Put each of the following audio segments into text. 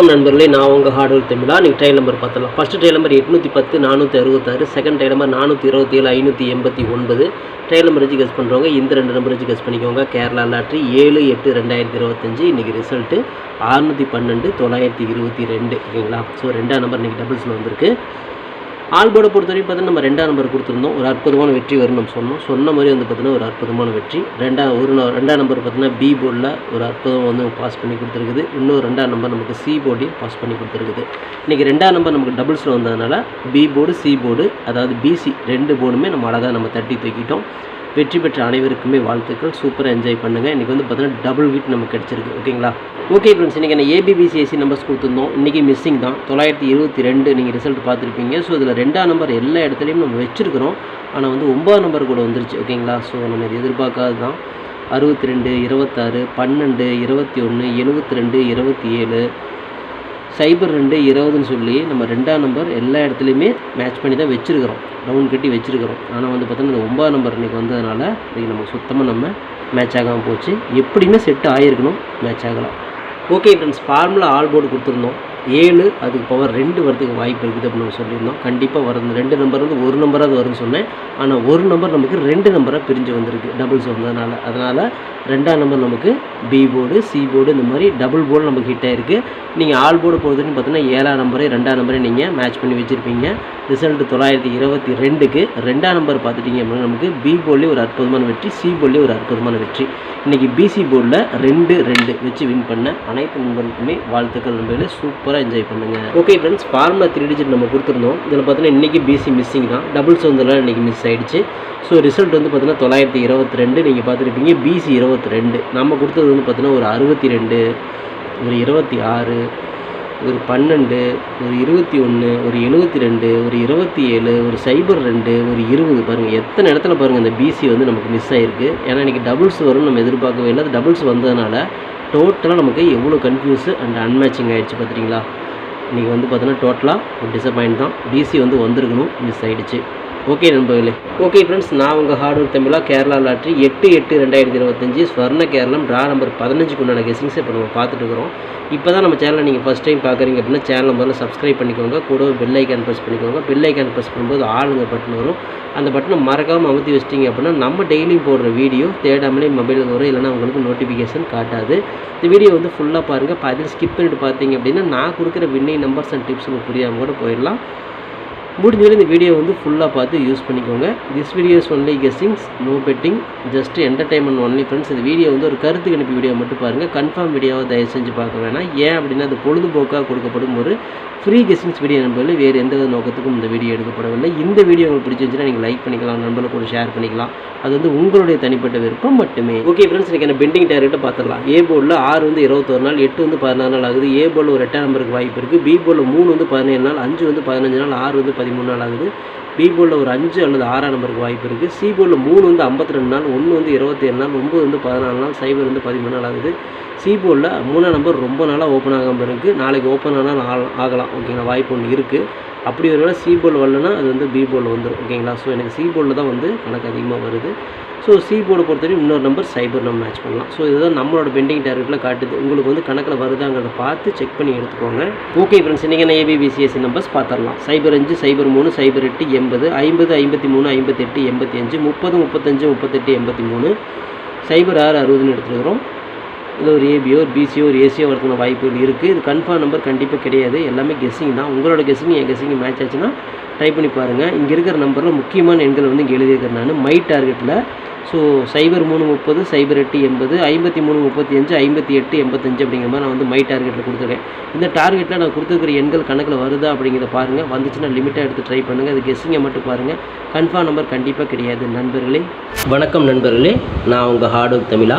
வணக்கம் நண்பர்களே நான் உங்கள் ஹார்டுவேர் தமிழா நீங்கள் ட்ரைல் நம்பர் பார்த்தலாம் ஃபஸ்ட்டு ட்ரைல் நம்பர் எட்நூற்றி பத்து நானூற்றி அறுபத்தாறு. செகண்ட் ட்ரைல் நம்பர் நானூற்றி இருபத்தி ஏழு ஐநூற்றி எண்பத்தி ஒன்பது. ட்ரைல் நம்பர் வச்சு கெஸ் பண்ணுறவங்க இந்த ரெண்டு நம்பர் வச்சு கெஸ் பண்ணிக்கோங்க. கேரளா லாட்ரி ஏழு எட்டு ரெண்டாயிரத்தி இருபத்தஞ்சி. இன்றைக்கி ரிசல்ட்டு அறுநூற்றி பன்னெண்டு தொள்ளாயிரத்தி இருபத்தி ரெண்டு. ஓகேங்களா? ஸோ ரெண்டாம் நம்பர் இன்றைக்கி டபுள்ஸில் வந்திருக்கு. ஆல்போர்டை பொறுத்த வரைக்கும் பார்த்தீங்கன்னா நம்ம ரெண்டாம் நம்பர் கொடுத்துருந்தோம். ஒரு அற்புதமான வெற்றி வரும்னு நம்ம சொன்னோம். சொன்ன மாதிரி வந்து பார்த்தீங்கன்னா ஒரு அற்புதமான வெற்றி. ரெண்டாம் ஒரு ந- ரெண்டாம் நம்பர் பார்த்தீங்கன்னா பி போர்டில் ஒரு அற்புதம் வந்து பாஸ் பண்ணி கொடுத்துருக்குது. இன்னொரு ரெண்டாம் நம்பர் நமக்கு சி போர்டையும் பாஸ் பண்ணி கொடுத்துருக்குது. இன்றைக்கி ரெண்டாம் நம்பர் நமக்கு டபுள்ஸில் வந்ததுனால பி போர்டு சி போர்டு அதாவது பிசி ரெண்டு போர்டுமே நம்ம அழகாக நம்ம தட்டி தூக்கிட்டோம். வெற்றி பெற்ற அனைவருக்குமே வாழ்த்துக்கள். சூப்பராக என்ஜாய் பண்ணுங்கள் இன்றைக்கி வந்து பார்த்தீங்கன்னா டபுள் வீட் நமக்கு கிடச்சிருக்கு. ஓகேங்களா ஓகே ஃப்ரெண்ட்ஸ் இன்றைக்கி நான் ஏபிபிசிஎஸ்சி நம்பர்ஸ் கொடுத்துருந்தோம். இன்றைக்கி மிஸ்ஸிங் தான். தொள்ளாயிரத்தி இருபத்தி ரெண்டு நீங்கள் ரிசல்ட் பார்த்துருப்பீங்க. ஸோ இதில் ரெண்டாம் நம்பர் எல்லா இடத்துலையும் நம்ம வச்சுருக்கிறோம். ஆனால் வந்து ஒன்பதாம் நம்பர் கூட வந்துருச்சு. ஓகேங்களா ஸோ நம்ம இது எதிர்பார்க்காது தான். அறுபத்தி ரெண்டு இருபத்தாறு பன்னெண்டு இருபத்தி ஒன்று எழுபத்தி ரெண்டு இருபத்தி ஏழு சைபர் ரெண்டு இருபதுன்னு சொல்லி நம்ம ரெண்டாம் நம்பர் எல்லா இடத்துலையுமே மேட்ச் பண்ணி தான் வச்சுருக்கிறோம். ரவுண்ட் கட்டி வச்சுருக்கிறோம். ஆனால் வந்து பார்த்தோன்னா இந்த ஒன்பதாம் நம்பர் இன்றைக்கி வந்ததுனால இன்றைக்கி நமக்கு சுத்தமாக நம்ம மேட்ச் ஆகாமல் போச்சு. எப்படியுமே செட் ஆகிருக்கணும் மேட்ச் ஆகலாம். Okay friends formula all board கொடுத்துருந்தோம். ஏழு அதுக்கு பவர் ரெண்டு வரதுக்கு வாய்ப்பு இருக்குது அப்படின்னு நம்ம சொல்லியிருந்தோம். கண்டிப்பாக வரும் ரெண்டு நம்பர் வந்து ஒரு நம்பராக வரும்னு சொன்னேன். ஆனால் ஒரு நம்பர் நமக்கு ரெண்டு நம்பராக பிரிஞ்சு வந்திருக்கு டபுள்ஸ் வந்ததுனால அதனால் ரெண்டாம் நம்பர் நமக்கு பி போர்டு சி போர்டு இந்த மாதிரி டபுள் போர்டு நமக்கு ஹிட் ஆகிருக்கு நீங்கள் ஆல் போர்டு போகிறதுன்னு பார்த்தீங்கன்னா ஏழாம் நம்பரே ரெண்டாம் நம்பரே நீங்கள் மேட்ச் பண்ணி வச்சுருப்பீங்க. ரிசல்ட் தொள்ளாயிரத்தி இருபத்தி ரெண்டுக்கு ரெண்டாம் நம்பர் பார்த்துட்டீங்க அப்படின்னா நமக்கு பி போர்ட்லேயே ஒரு அற்புதமான வெற்றி சி போர்ட்லேயே ஒரு அற்புதமான வெற்றி. இன்றைக்கி பிசி போர்டில் ரெண்டு ரெண்டு வச்சு வின் பண்ண அனைத்து நண்பர்களுக்குமே வாழ்த்துக்கள் நண்பர்களே. சூப்பராக என்ஜாய் பண்ணுங்கள் okay friends formula three digit நம்ம கொடுத்துருந்தோம். இதில் பார்த்தீங்கன்னா இன்றைக்கி பிசி மிஸ்ஸிங் தான். டபுள்ஸ் வந்ததுலாம் இன்றைக்கி மிஸ் ஆகிடுச்சு ஸோ ரிசல்ட் வந்து பார்த்தீங்கன்னா தொள்ளாயிரத்தி இருபத்தி ரெண்டு நீங்கள் பார்த்துருப்பீங்க. பிசி இருபத்தி ரெண்டு நம்ம கொடுத்தது வந்து பார்த்தீங்கன்னா ஒரு அறுபத்தி ரெண்டு ஒரு இருபத்தி ஆறு ஒரு பன்னெண்டு ஒரு இருபத்தி ஒன்று ஒரு எழுபத்தி ரெண்டு ஒரு இருபத்தி ஏழு ஒரு சைபர் ரெண்டு ஒரு இருபது பாருங்கள் எத்தனை இடத்துல பாருங்கள் இந்த பிசி வந்து நமக்கு மிஸ் ஆகிருக்கு ஏன்னா இன்றைக்கி டபுள்ஸ் வரும்னு நம்ம எதிர்பார்க்கவே இல்லை. அது டபுள்ஸ் வந்ததுனால டோட்டலாக நமக்கு எவ்வளோ கன்ஃபியூஸ் அண்ட் அன்மேட்சிங் ஆகிடுச்சு பார்த்துட்டிங்களா இன்றைக்கி வந்து பார்த்தோன்னா டோட்டலாக ஒரு டிசப்பாயிண்ட் தான். பிசி வந்து வந்திருக்கணும் மிஸ் ஆகிடுச்சு ஓகே நண்பர்களே. ஓகே ஃப்ரெண்ட்ஸ் நான் உங்கள் ஹார்ட்வேர் தமிழா கேரளா லாட்ரி எட்டு எட்டு ரெண்டாயிரத்தி இருபத்தஞ்சி ஸ்வர்ண கேரளம் ட்ரா நம்பர் பதினஞ்சுக்கு உண்டான கெஸிங்ஸ் இப்போ நம்ம பார்த்துட்டு இருக்கிறோம். இப்போ தான் நம்ம சேனலை நீங்கள் ஃபஸ்ட் டைம் பார்க்குறீங்க அப்படின்னா சேனல் முதல்ல சப்ஸ்கிரைப் பண்ணிக்கோங்க. கூட பெல் ஐக்கான் ப்ரெஸ் பண்ணிக்கோங்க. பெல் ஐக்கான் ப்ரெஸ் பண்ணும்போது ஆளுங்க பட்டன் வரும். அந்த பட்டனை மறக்காமல் அமுத்தி வச்சிட்டிங்க அப்படின்னா நம்ம டெய்லியும் போடுற வீடியோ தேடாமலே மொபைலுக்கு வரும். இல்லைனா உங்களுக்கு நோட்டிஃபிகேஷன் காட்டாது. இந்த வீடியோ வந்து ஃபுல்லாக பாருங்கள் பாதியில் ஸ்கிப் பண்ணிட்டு பார்த்தீங்க அப்படின்னா நான் கொடுக்குற வின்னிங் நம்பர்ஸ் அண்ட் டிப்ஸ் உங்களுக்கு புரியாமல் கூட போயிடலாம். முடிஞ்சவரை இந்த வீடியோ வந்து ஃபுல்லாக பார்த்து யூஸ் பண்ணிக்கோங்க. This videos only guessings no betting just entertainment only friends இந்த வீடியோ வந்து ஒரு கருத்து கணிப்பு வீடியோ மட்டும் பாருங்கள் கன்ஃபார்ம் வீடியோவை தயவு செஞ்சு பார்க்க வேணாம். ஏன் அப்படின்னா அது பொழுதுபோக்காக கொடுக்கப்படும் ஒரு ஃப்ரீ கெஸ்டிங்ஸ் வீடியோ நண்பர்கள் வேறு எந்த வித நோக்கத்துக்கும் இந்த வீடியோ எடுக்கப்படவில்லை. இந்த வீடியோ உங்களுக்கு பிடிச்சிருந்துச்சுன்னா நீங்கள் லைக் பண்ணிக்கலாம் நண்பர்களுக்கு கூட ஷேர் பண்ணிக்கலாம். அது வந்து உங்களுடைய தனிப்பட்ட விருப்பம் மட்டுமே. ஓகே ஃப்ரெண்ட்ஸ் எனக்கு என்ன பெண்டிங் டேரக்ட்டை பார்த்துடலாம். ஏ போர்டில் ஆறு வந்து இருபத்தொரு நாள் எட்டு வந்து பதினாறு நாள் ஆகுது. ஏ போர்டில் ஒரு எட்டாம் நம்பருக்கு வாய்ப்பு இருக்குது பி போர்டில் மூணு வந்து பதினேழு நாள் அஞ்சு வந்து பதினஞ்சு நாள் ஆறு வந்து பதிமூணு நாள் ஆகுது. பி போர்டில் ஒரு அஞ்சு அல்லது ஆறாம் நம்பருக்கு வாய்ப்பு இருக்குது சி போர்டில் மூணு வந்து ஐம்பத்தி ரெண்டு நாள் ஒன்று வந்து இருபத்தேழு நாள் ஒம்பது வந்து பதினாலு நாள் சைபர் வந்து பதிமூணு நாள் ஆகுது. சி போர்டில் மூணாம் நம்பர் ரொம்ப நாளாக ஓப்பன் ஆகாமல் இருக்குது நாளைக்கு ஓப்பன் ஆனால் ஆகலாம். ஓகேங்களா? வாய்ப்பு ஒன்று இருக்குது அப்படி ஒருவேளை சி போல் வரலன்னா அது வந்து பி போல் வந்துடும் ஓகேங்களா ஸோ எனக்கு சி போலில் தான் வந்து கணக்கு அதிகமாக வருது. ஸோ சி போர்டை பொறுத்தவரைக்கும் இன்னொரு நம்பர் சைபர் நம்ம மேட்ச் பண்ணலாம். ஸோ இதுதான் நம்மளோட பெண்டிங் டார்கெட்டில் காட்டுது. உங்களுக்கு வந்து கணக்கில் வருதாங்கிறத பார்த்து செக் பண்ணி எடுத்துக்கோங்க. ஓகே ஃப்ரெண்ட்ஸ் இன்றைக்கி நான் ஏபிபிசிஎஸ்சி நம்பர்ஸ் பார்த்துடலாம். சைபர் அஞ்சு சைபர் மூணு சைபர் எட்டு எண்பது ஐம்பது ஐம்பத்தி மூணு ஐம்பத்தெட்டு எண்பத்தி அஞ்சு முப்பது முப்பத்தஞ்சு முப்பத்தெட்டு எண்பத்தி மூணு. சைபர் ஆறு அறுபதுன்னு எடுத்துருக்கிறோம் இல்லை ஒரு ஏபியோ ஒரு பிசியோ ஒரு ஏசியோ வரதுக்கான வாய்ப்புகள் இருக்குது இது கன்ஃபார்ம் நம்பர் கண்டிப்பாக கிடையாது. எல்லாமே கெஸ்ஸிங் தான். உங்களோட கெஸ்ஸிங் என் கெஸ்ஸிங் மேட்ச் ஆச்சுன்னா ட்ரை பண்ணி பாருங்கள் இங்கே இருக்கிற நம்பரில் முக்கியமான எண்கள் வந்து இங்கே எழுதியிருக்கிறேன் நான். மை டார்கெட்டில் ஸோ சைபர் மூணு முப்பது சைபர் எட்டு எண்பது ஐம்பத்தி மூணு முப்பத்தி அஞ்சு ஐம்பத்தி எட்டு எண்பத்தஞ்சு அப்படிங்கிற மாதிரி நான் வந்து மை டார்கெட்டில் கொடுத்துருக்கேன். இந்த டார்கெட்டில் நான் கொடுத்துருக்கிற எண்கள் கணக்கில் வருதா அப்படிங்கிறத பாருங்கள் வந்துச்சுன்னா லிமிட்டாக எடுத்து ட்ரை பண்ணுங்கள் அது கெஸ்ஸிங்கை மட்டும் பாருங்கள் கன்ஃபார்ம் நம்பர் கண்டிப்பாக கிடையாது. நண்பர்களே வணக்கம் நண்பர்களே. நான் உங்கள் ஹார்ட் ஒர்க் தமிழா.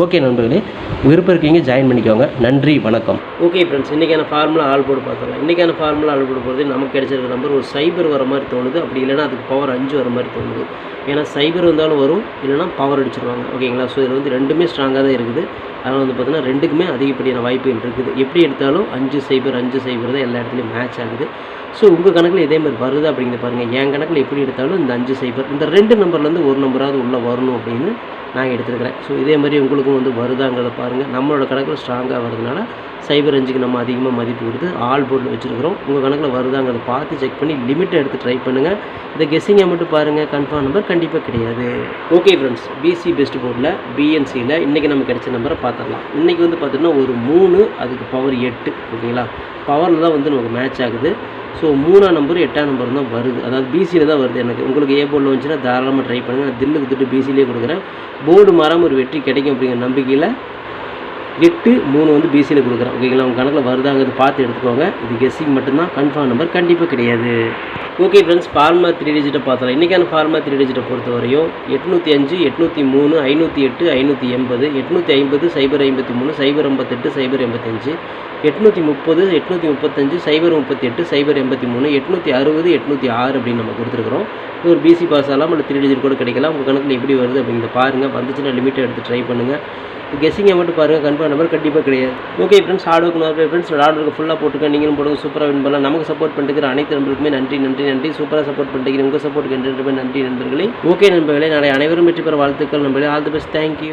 ஓகே நண்பர்களே விருப்பம் இருக்கீங்க ஜாயின் பண்ணிக்கோங்க. நன்றி வணக்கம். ஓகே ஃப்ரெண்ட்ஸ் இன்றைக்கான ஃபார்முலா ஆல் போர்டு பார்த்துக்கலாம் இன்றைக்கான ஃபார்முலா ஆல் போர்டு போகிறது நமக்கு கிடைச்சிருக்க நம்பர் ஒரு சைபர் வர மாதிரி தோணுது. அப்படி இல்லைன்னா அதுக்கு பவர் அஞ்சு வர மாதிரி தோணுது. ஏன்னா சைபர் வந்தாலும் வரும் இல்லைன்னா பவர் அடிச்சிருவாங்க. ஓகேங்களா ஸோ இதில் வந்து ரெண்டுமே ஸ்ட்ராங்காக தான் இருக்குது. அதனால் வந்து பார்த்திங்கன்னா ரெண்டுக்குமே அதிகப்படியான வாய்ப்புகள் இருக்குது. எப்படி எடுத்தாலும் அஞ்சு சைபர் அஞ்சு சைபர் தான் எல்லா இடத்துலையும் மேட்ச் ஆகுது. ஸோ உங்கள் கணக்கில் இதே மாதிரி வருது அப்படிங்கிறத பாருங்கள் என் கணக்கில் எப்படி எடுத்தாலும் இந்த அஞ்சு சைபர் இந்த ரெண்டு நம்பர்லேருந்து ஒரு நம்பராவது உள்ளே வரணும் அப்படின்னு நான் எடுத்துருக்கிறேன். ஸோ இதே மாதிரி உங்களுக்கும் வந்து வருதாங்கிறத பாருங்கள் நம்மளோட கணக்கில் ஸ்ட்ராங்காக வரதுனால சைபர் அஞ்சுக்கு நம்ம அதிகமாக மதிப்பு கொடுத்து ஆல் போர்டில் வச்சுருக்கிறோம். உங்கள் கணக்கில் வருதாங்கிறத பார்த்து செக் பண்ணி லிமிட்டை எடுத்து ட்ரை பண்ணுங்கள் இந்த கெஸ்ஸிங்கை மட்டும் பாருங்கள் கன்ஃபார்ம் நம்பர் கண்டிப்பாக கிடையாது. ஓகே ஃப்ரெண்ட்ஸ் பிசி பெஸ்ட் போர்டில் பிஎன்சியில் இன்றைக்கி நம்ம கிடைச்ச நம்பரை பார்த்துடலாம். இன்றைக்கி வந்து பார்த்தீங்கன்னா ஒரு மூணு அதுக்கு பவர் எட்டு ஓகேங்களா? பவரில் தான் வந்து நமக்கு மேட்ச் ஆகுது. ஸோ மூணாம் நம்பர் எட்டாம் நம்பர் தான் வருது. அதாவது பிசியில் தான் வருது எனக்கு. உங்களுக்கு ஏ போர்டில் வந்துச்சுன்னா தாராளமாக ட்ரை பண்ணுங்கள் நான் தில்லுக்கு திட்டு பிசிலேயே கொடுக்குறேன். போர்டு மாறாமல் ஒரு வெற்றி கிடைக்கும் அப்படிங்கிற நம்பிக்கையில் எட்டு மூணு வந்து பிசியில் கொடுக்குறேன். ஓகேங்களா? உங்கள் கணக்கில் வருதாங்கிறது பார்த்து எடுத்துக்கோங்க. இது கெஸ்ஸிங் மட்டும்தான். கன்ஃபார்ம் நம்பர் கண்டிப்பாக கிடையாது. ஓகே ஃப்ரெண்ட்ஸ் ஃபார்மா த்ரீ டிஜிட்டை பார்த்தலாம் இன்றைக்கான ஃபார்மா த்ரீ டிஜிட்டை பொறுத்த வரையும் எட்நூற்றி அஞ்சு எட்நூற்றி மூணு ஐநூற்றி எட்டு ஐநூற்றி எண்பது எட்நூற்றி ஐம்பது சைபர் ஐம்பத்தி மூணு சைபர் ஐம்பத்தெட்டு சைபர் எண்பத்தஞ்சு எட்நூற்றி முப்பது எட்நூற்றி முப்பத்தஞ்சு சைபர் முப்பத்தி எட்டு சைபர் எண்பத்தி மூணு எட்நூற்றி அறுபது எட்நூற்றி ஆறு அப்படின்னு நம்ம கொடுத்துருக்குறோம். இது ஒரு பிசி பாஸ் ஆகலாம் இல்லை த்ரீ டிஜிட் கூட கிடைக்கலாம். உங்கள் கணக்கில் எப்படி வருது அப்படிங்கிறத பாருங்கள் வந்துச்சுன்னா லிமிட்டை எடுத்து ட்ரை பண்ணுங்கள் கெஸிங்கை மட்டும் பாருங்கள் கன்ஃபார்ம் நம்பர் கண்டிப்பாக கிடையாது. ஓகே ஃப்ரெண்ட்ஸ் ஹார்ட் ஒர்க் நிறைய ஃப்ரெண்ட்ஸ் ஆர்டருக்கு ஃபுல்லாக போட்டுக்க நீங்களும் போடுங்க சூப்பராக வின் பண்ணலாம். நமக்கு சப்போர்ட் பண்ணிக்கிற அனைத்து நண்பர்களுக்குமே நன்றி நன்றி நன்றி. சூப்பராக சப்போர்ட் பண்ணுறீங்க உங்கள் சப்போர்ட்டுக்கு நன்றி நன்றி நண்பர்களே. ஓகே நண்பர்களே நாளை அனைவரும் வெற்றி பெற வாழ்த்துக்கள் நண்பர்களே. All the best thank you